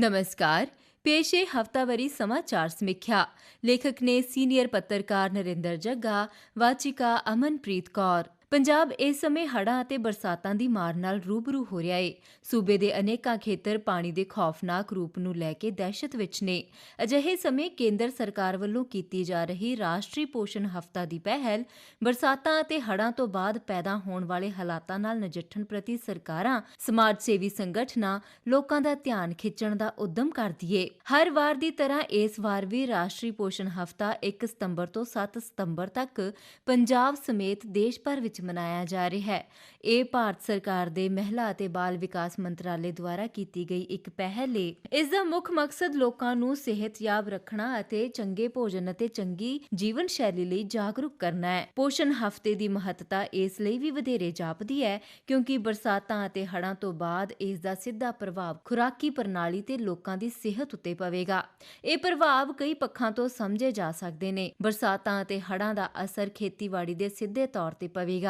ਨਮਸਕਾਰ। ਪੇਸ਼ ਹੈ ਹਫਤਾਵਾਰੀ ਸਮਾਚਾਰ ਸਮੀਖਿਆ। ਲੇਖਕ ਨੇ ਸੀਨੀਅਰ ਪੱਤਰਕਾਰ ਨਰਿੰਦਰ ਜੱਗਾ, ਵਾਚਿਕਾ ਅਮਨਪ੍ਰੀਤ ਕੌਰ। ਪੰਜਾਬ ਇਸ ਸਮੇਂ ਹੜ੍ਹਾਂ ਅਤੇ ਬਰਸਾਤਾਂ ਦੀ ਮਾਰ ਨਾਲ ਰੂਬਰੂ ਹੋ ਰਿਹਾ ਹੈ ਸੂਬੇ ਦੇ ਅਨੇਕਾਂ ਖੇਤਰ ਪਾਣੀ ਦੇ ਖੌਫਨਾਕ ਰੂਪ ਨੂੰ ਲੈ ਕੇ ਦਹਿਸ਼ਤ ਵਿੱਚ ਨੇ। ਅਜਿਹੇ ਸਮੇਂ ਕੇਂਦਰ ਸਰਕਾਰ ਵੱਲੋਂ ਕੀਤੀ ਜਾ ਰਹੀ ਰਾਸ਼ਟਰੀ ਪੋਸ਼ਣ ਹਫਤਾ ਦੀ ਪਹਿਲ ਬਰਸਾਤਾਂ ਅਤੇ ਹੜ੍ਹਾਂ ਤੋਂ ਬਾਅਦ ਪੈਦਾ ਹੋਣ ਵਾਲੇ ਹਾਲਾਤਾਂ ਨਾਲ ਨਜਿੱਠਣ ਪ੍ਰਤੀ ਸਰਕਾਰਾਂ, ਸਮਾਜ ਸੇਵੀ ਸੰਗਠਨਾਂ ਲੋਕਾਂ ਦਾ ਧਿਆਨ ਖਿੱਚਣ ਦਾ ਉਦਮ ਕਰਦੀ ਏ। ਹਰ ਵਾਰ ਦੀ ਤਰ੍ਹਾਂ ਇਸ ਵਾਰ ਵੀ ਰਾਸ਼ਟਰੀ ਪੋਸ਼ਣ ਹਫਤਾ 1 ਸਤੰਬਰ ਤੋਂ 7 ਸਤੰਬਰ ਤੱਕ ਪੰਜਾਬ ਸਮੇਤ ਦੇਸ਼ ਭਰ ਵਿੱਚ ਮਨਾਇਆ ਜਾ ਰਿਹਾ ਹੈ। ਇਹ ਭਾਰਤ ਸਰਕਾਰ ਦੇ ਮਹਿਲਾ ਅਤੇ ਬਾਲ ਵਿਕਾਸ ਮੰਤਰਾਲੇ ਦੁਆਰਾ ਕੀਤੀ ਗਈ ਇੱਕ ਪਹਿਲ ਏ। ਇਸ ਦਾ ਮੁੱਖ ਮਕਸਦ ਲੋਕਾਂ ਨੂੰ ਸਿਹਤਯਾਬ ਰੱਖਣਾ ਅਤੇ ਚੰਗੇ ਭੋਜਨ ਅਤੇ ਚੰਗੀ ਜੀਵਨ ਸ਼ੈਲੀ ਲਈ ਜਾਗਰੂਕ ਕਰਨਾ ਹੈ। ਪੋਸ਼ਣ ਹਫ਼ਤੇ ਦੀ ਮਹੱਤਤਾ ਇਸ ਲਈ ਵੀ ਵਧੇਰੇ ਜਾਪਦੀ ਹੈ ਕਿਉਂਕਿ ਬਰਸਾਤਾਂ ਅਤੇ ਹੜ੍ਹਾਂ ਤੋਂ ਬਾਅਦ ਇਸ ਦਾ ਸਿੱਧਾ ਪ੍ਰਭਾਵ ਖੁਰਾਕੀ ਪ੍ਰਣਾਲੀ ਤੇ ਲੋਕਾਂ ਦੀ ਸਿਹਤ ਉੱਤੇ ਪਵੇਗਾ। ਇਹ ਪ੍ਰਭਾਵ ਕਈ ਪੱਖਾਂ ਤੋਂ ਸਮਝੇ ਜਾ ਸਕਦੇ ਨੇ। ਬਰਸਾਤਾਂ ਅਤੇ ਹੜ੍ਹਾਂ ਦਾ ਅਸਰ ਖੇਤੀਬਾੜੀ ਦੇ ਸਿੱਧੇ ਤੌਰ ਤੇ ਪਵੇਗਾ।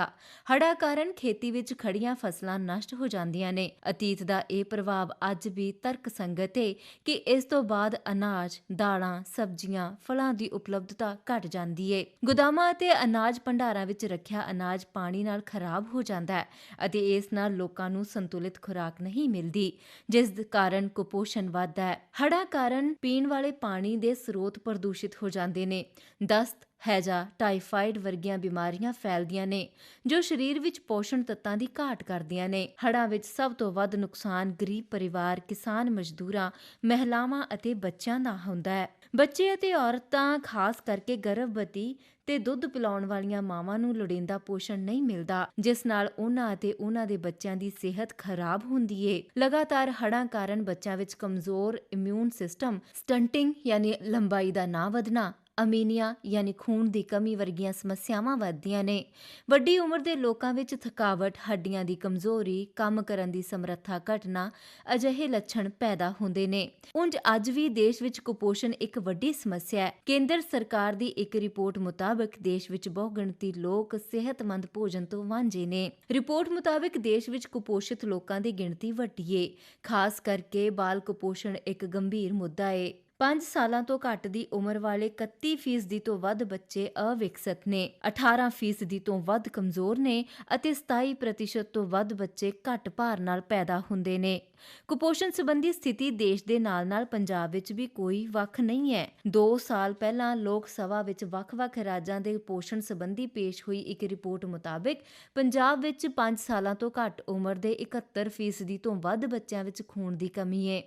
ਹੜ੍ਹਾਂ ਕਾਰਨ ਖੇਤੀ ਵਿੱਚ ਖੜੀਆਂ ਫਸਲਾਂ ਨਸ਼ਟ ਹੋ ਜਾਂਦੀਆਂ ਨੇ। ਅਤੀਤ ਦਾ ਇਹ ਪ੍ਰਭਾਵ ਅੱਜ ਵੀ ਤਰਕਸੰਗਤ ਹੈ ਕਿ ਇਸ ਤੋਂ ਬਾਅਦ ਅਨਾਜ, ਦਾਲਾਂ, ਸਬਜ਼ੀਆਂ, ਫਲਾਂ ਦੀ ਉਪਲਬਧਤਾ ਘਟ ਜਾਂਦੀ ਹੈ ਗੋਦਾਮਾਂ ਅਤੇ ਅਨਾਜ ਭੰਡਾਰਾਂ ਵਿੱਚ ਰੱਖਿਆ ਅਨਾਜ ਪਾਣੀ ਨਾਲ ਖਰਾਬ ਹੋ ਜਾਂਦਾ ਹੈ ਅਤੇ ਇਸ ਨਾਲ ਲੋਕਾਂ ਨੂੰ ਸੰਤੁਲਿਤ ਖੁਰਾਕ ਨਹੀਂ ਮਿਲਦੀ, ਜਿਸ ਕਾਰਨ ਕੁਪੋਸ਼ਣ ਵੱਧਦਾ ਹੈ। ਹੜ੍ਹਾਂ ਕਾਰਨ ਪੀਣ ਵਾਲੇ ਪਾਣੀ ਦੇ ਸਰੋਤ ਪ੍ਰਦੂਸ਼ਿਤ ਹੋ ਜਾਂਦੇ ਨੇ। ਦਸਤ ਹੈਜਾ ਟਾਈਫਾਈਡ ਵਰਗੀਆਂ ਬਿਮਾਰੀਆਂ ਫੈਲਦੀਆਂ ਨੇ, ਜੋ ਸਰੀਰ ਵਿੱਚ ਪੋਸ਼ਣ ਤੱਤਾਂ ਦੀ ਘਾਟ ਕਰਦੀਆਂ ਨੇ। ਹੜਾਂ ਵਿੱਚ ਸਭ ਤੋਂ ਵੱਧ ਨੁਕਸਾਨ ਗਰੀਬ ਪਰਿਵਾਰ, ਕਿਸਾਨ ਮਜ਼ਦੂਰਾਂ, ਮਹਿਲਾਵਾਂ ਅਤੇ ਬੱਚਿਆਂ ਦਾ ਹੁੰਦਾ ਹੈ। ਬੱਚੇ ਅਤੇ ਔਰਤਾਂ, ਖਾਸ ਕਰਕੇ ਗਰਭਵਤੀ ਤੇ ਦੁੱਧ ਪਿਲਾਉਣ ਵਾਲੀਆਂ ਮਾਵਾਂ ਨੂੰ ਲੋੜੀਂਦਾ ਪੋਸ਼ਣ ਨਹੀਂ ਮਿਲਦਾ, ਜਿਸ ਨਾਲ ਉਹਨਾਂ ਅਤੇ ਉਹਨਾਂ ਦੇ ਬੱਚਿਆਂ ਦੀ ਸਿਹਤ ਖਰਾਬ ਹੁੰਦੀ ਏ। ਲਗਾਤਾਰ ਹੜਾਂ ਕਾਰਨ ਬੱਚਿਆਂ ਵਿੱਚ ਕਮਜ਼ੋਰ ਇਮਿਊਨ ਸਿਸਟਮ ਸਟੰਟਿੰਗ ਯਾਨੀ ਲੰਬਾਈ ਦਾ ਨਾ ਵਧਣਾ ਅਮੀਨੀਆ ਯਾਨੀ ਖੂਨ ਦੀ ਕਮੀ ਵਰਗੀਆਂ ਸਮੱਸਿਆਵਾਂ ਵੱਧਦੀਆਂ ਨੇ। ਵੱਡੀ ਉਮਰ ਦੇ ਲੋਕਾਂ ਵਿੱਚ ਥਕਾਵਟ, ਹੱਡੀਆਂ ਦੀ ਕਮਜ਼ੋਰੀ, ਕੰਮ ਕਰਨ ਦੀ ਸਮਰੱਥਾ ਘਟਣਾ ਅਜਿਹੇ ਲੱਛਣ ਪੈਦਾ ਹੁੰਦੇ ਨੇ। ਉਂਝ ਅੱਜ ਵੀ ਦੇਸ਼ ਵਿੱਚ ਕੁਪੋਸ਼ਣ ਇੱਕ ਵੱਡੀ ਸਮੱਸਿਆ ਹੈ। ਕੇਂਦਰ ਸਰਕਾਰ ਦੀ ਇੱਕ ਰਿਪੋਰਟ ਮੁਤਾਬਕ ਦੇਸ਼ ਵਿੱਚ ਬਹੁਗਿਣਤੀ ਲੋਕ ਸਿਹਤਮੰਦ ਭੋਜਨ ਤੋਂ ਵਾਂਝੇ ਨੇ। ਰਿਪੋਰਟ ਮੁਤਾਬਕ ਦੇਸ਼ ਵਿੱਚ ਕੁਪੋਸ਼ਿਤ ਲੋਕਾਂ ਦੀ ਗਿਣਤੀ ਵੱਡੀ ਏ। ਖਾਸ ਕਰਕੇ ਬਾਲ ਕੁਪੋਸ਼ਣ ਇੱਕ ਗੰਭੀਰ ਮੁੱਦਾ ਏ। 5 ਸਾਲਾਂ ਤੋਂ ਘੱਟ ਦੀ ਉਮਰ ਵਾਲੇ 31% ਤੋਂ ਵੱਧ ਬੱਚੇ ਅਵਿਕਸਿਤ ਨੇ। 18% ਤੋਂ ਵੱਧ ਕਮਜ਼ੋਰ ਨੇ ਅਤੇ 27% ਤੋਂ ਵੱਧ ਬੱਚੇ ਘੱਟ ਭਾਰ ਨਾਲ ਪੈਦਾ ਹੁੰਦੇ ਨੇ। ਕੁਪੋਸ਼ਣ ਸੰਬੰਧੀ ਸਥਿਤੀ ਦੇਸ਼ ਦੇ ਨਾਲ-ਨਾਲ ਪੰਜਾਬ ਵਿੱਚ ਵੀ ਕੋਈ ਵੱਖ ਨਹੀਂ ਹੈ। 2 ਸਾਲ ਪਹਿਲਾਂ ਲੋਕ ਸਭਾ ਵਿੱਚ ਵੱਖ-ਵੱਖ ਰਾਜਾਂ ਦੇ ਪੋਸ਼ਣ ਸੰਬੰਧੀ ਪੇਸ਼ ਹੋਈ ਇੱਕ ਰਿਪੋਰਟ ਮੁਤਾਬਕ, ਪੰਜਾਬ ਵਿੱਚ 5 ਸਾਲਾਂ ਤੋਂ ਘੱਟ ਉਮਰ ਦੇ 71% ਤੋਂ ਵੱਧ ਬੱਚਿਆਂ ਵਿੱਚ ਖੂਨ ਦੀ ਕਮੀ ਹੈ।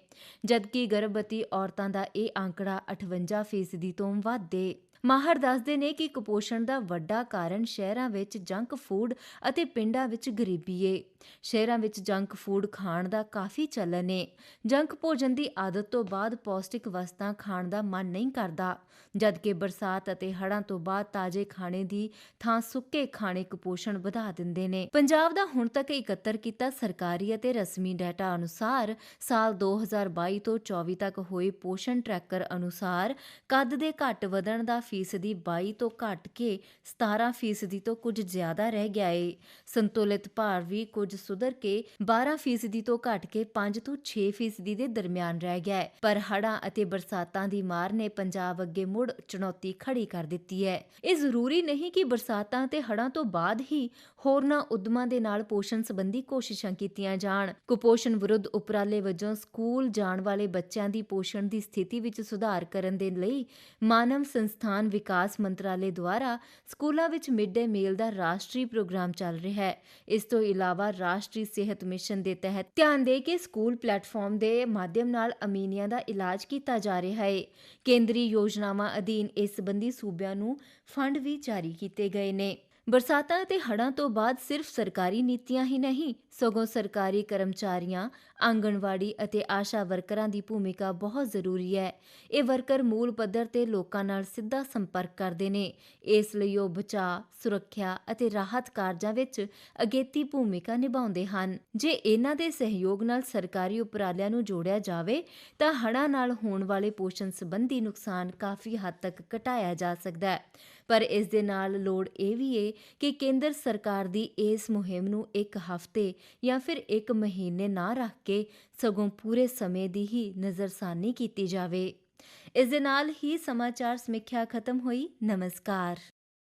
ਜਦਕਿ ਗਰਭਵਤੀ ਔਰਤਾਂ ਦਾ ਇਹ ਆંકੜਾ 58% ਤੋਂ ਵੱਧ ਹੈ ਮਾਹਰ ਦੱਸਦੇ ਨੇ ਕਿ ਕੁਪੋਸ਼ਣ ਦਾ ਵੱਡਾ ਕਾਰਨ ਸ਼ਹਿਰਾਂ ਵਿੱਚ ਜੰਕ ਫੂਡ ਅਤੇ ਪਿੰਡਾਂ ਵਿੱਚ ਗਰੀਬੀ ਏ। ਸ਼ਹਿਰਾਂ ਵਿੱਚ ਜੰਕ ਫੂਡ ਖਾਣ ਦਾ ਕਾਫੀ ਚਲਨ ਏ। ਜੰਕ ਭੋਜਨ ਦੀ ਆਦਤ ਤੋਂ ਬਾਅਦ ਪੌਸ਼ਟਿਕ ਵਸਤਾਂ ਖਾਣ ਦਾ ਮਨ ਨਹੀਂ ਕਰਦਾ, ਜਦਕਿ ਬਰਸਾਤ ਅਤੇ ਹੜ੍ਹਾਂ ਤੋਂ ਬਾਅਦ ਤਾਜ਼ੇ ਖਾਣੇ ਦੀ ਥਾਂ ਸੁੱਕੇ ਖਾਣੇ ਕੁਪੋਸ਼ਣ ਵਧਾ ਦਿੰਦੇ ਨੇ। ਪੰਜਾਬ ਦਾ ਹੁਣ ਤੱਕ ਇਕੱਤਰ ਕੀਤਾ ਸਰਕਾਰੀ ਅਤੇ ਰਸਮੀ ਡਾਟਾ ਅਨੁਸਾਰ ਸਾਲ 2022 ਤੋਂ 24 ਤੱਕ ਹੋਏ ਪੋਸ਼ਣ ਟਰੈਕਰ ਅਨੁਸਾਰ ਕੱਦ ਦੇ ਘੱਟ ਵਧਣ ਦਾ ਫੀਸਦੀ 22 ਤੋਂ ਘਟ ਕੇ 17 ਫੀਸਦੀ ਤੋਂ ਕੁਝ ਜ਼ਿਆਦਾ ਰਹਿ ਗਿਆ ਏ। ਸੰਤੁਲਿਤ ਭਾਰ ਵੀ ਕੁਝ ਸੁਧਰ ਕੇ 12 ਫੀਸਦੀ ਤੋਂ ਘਟ ਕੇ 5 ਤੋਂ 6 ਫੀਸਦੀ ਦੇ ਦਰਮਿਆਨ ਰਹਿ ਗਿਆ ਹੈ ਪਰ ਹੜ੍ਹਾਂ ਅਤੇ ਬਰਸਾਤਾਂ ਦੀ ਮਾਰ ਨੇ ਪੰਜਾਬ ਅੱਗੇ ਮੁੜ ਚੁਣੌਤੀ ਖੜੀ ਕਰ ਦਿੱਤੀ ਹੈ ਇਹ ਜ਼ਰੂਰੀ ਨਹੀਂ ਕਿ ਬਰਸਾਤਾਂ ਤੇ ਹੜਾਂ ਤੋਂ ਬਾਅਦ ਹੀ ਹੋਰਨਾਂ ਉਦਮਾਂ ਦੇ ਨਾਲ ਪੋਸ਼ਣ ਸੰਬੰਧੀ ਕੋਸ਼ਿਸ਼ਾਂ ਕੀਤੀਆਂ ਜਾਣ। ਕੁਪੋਸ਼ਣ ਵਿਰੁੱਧ ਉਪਰਾਲੇ ਵਜੋਂ ਸਕੂਲ ਜਾਣ ਵਾਲੇ ਬੱਚਿਆਂ ਦੀ ਪੋਸ਼ਣ ਦੀ ਸਥਿਤੀ ਵਿੱਚ ਸੁਧਾਰ ਕਰਨ ਦੇ ਲਈ ਮਾਨਵ ਸੰਸਥਾਨ ਵਿਕਾਸ ਮੰਤਰਾਲੇ ਦੁਆਰਾ ਸਕੂਲਾਂ ਵਿੱਚ ਮਿਡ ਡੇ ਮੀਲ ਦਾ ਰਾਸ਼ਟਰੀ ਪ੍ਰੋਗਰਾਮ ਚੱਲ ਰਿਹਾ ਹੈ। ਇਸ ਤੋਂ ਇਲਾਵਾ ਰਾਸ਼ਟਰੀ ਸਿਹਤ ਮਿਸ਼ਨ ਦੇ ਤਹਿਤ ਧਿਆਨ ਦੇ ਕੇ ਸਕੂਲ ਪਲੇਟਫਾਰਮ ਦੇ ਮਾਧਿਅਮ ਨਾਲ ਅਮੀਨੀਆ ਦਾ ਇਲਾਜ ਕੀਤਾ ਜਾ ਰਿਹਾ ਹੈ ਕੇਂਦਰੀ ਯੋਜਨਾਵਾਂ ਅਧੀਨ ਇਸ ਸੰਬੰਧੀ ਸੂਬਿਆਂ ਨੂੰ ਫੰਡ ਵੀ ਜਾਰੀ ਕੀਤੇ ਗਏ ਨੇ। ਬਰਸਾਤਾਂ ਅਤੇ ਹੜ੍ਹਾਂ ਤੋਂ ਬਾਅਦ ਸਿਰਫ ਸਰਕਾਰੀ ਨੀਤੀਆਂ ਹੀ ਨਹੀਂ, ਸਗੋਂ ਸਰਕਾਰੀ ਕਰਮਚਾਰੀਆਂ, ਆਂਗਣਵਾੜੀ ਅਤੇ ਆਸ਼ਾ ਵਰਕਰਾਂ ਦੀ ਭੂਮਿਕਾ ਬਹੁਤ ਜ਼ਰੂਰੀ ਹੈ। ਇਹ ਵਰਕਰ ਮੂਲ ਪੱਧਰ ਤੇ ਲੋਕਾਂ ਨਾਲ ਸਿੱਧਾ ਸੰਪਰਕ ਕਰਦੇ ਨੇ। ਇਸ ਲਈ ਉਹ ਬਚਾਅ, ਸੁਰੱਖਿਆ ਅਤੇ ਰਾਹਤ ਕਾਰਜਾਂ ਵਿੱਚ ਅਗੇਤੀ ਭੂਮਿਕਾ ਨਿਭਾਉਂਦੇ ਹਨ। ਜੇ ਇਹਨਾਂ ਦੇ ਸਹਿਯੋਗ ਨਾਲ ਸਰਕਾਰੀ ਉਪਰਾਲਿਆਂ ਨੂੰ ਜੋੜਿਆ ਜਾਵੇ, ਤਾਂ ਹੜ੍ਹਾਂ ਨਾਲ ਹੋਣ ਵਾਲੇ ਪੋਸ਼ਣ ਸੰਬੰਧੀ ਨੁਕਸਾਨ ਕਾਫੀ ਹੱਦ ਤੱਕ ਘਟਾਇਆ ਜਾ ਸਕਦਾ ਹੈ। ਪਰ ਇਸ ਦੇ ਨਾਲ ਲੋੜ ਇਹ ਵੀ ਏ ਕਿ ਕੇਂਦਰ ਸਰਕਾਰ ਦੀ ਇਸ ਮੁਹਿੰਮ ਨੂੰ ਇੱਕ ਹਫ਼ਤੇ ਜਾਂ ਫਿਰ ਇੱਕ ਮਹੀਨੇ ਨਾ ਰੱਖ ਕੇ ਸਗੋਂ ਪੂਰੇ ਸਮੇਂ ਦੀ ਹੀ ਨਜ਼ਰਸਾਨੀ ਕੀਤੀ ਜਾਵੇ। ਇਸ ਦੇ ਨਾਲ ਹੀ ਸਮਾਚਾਰ ਸਮੀਖਿਆ ਖਤਮ ਹੋਈ। ਨਮਸਕਾਰ।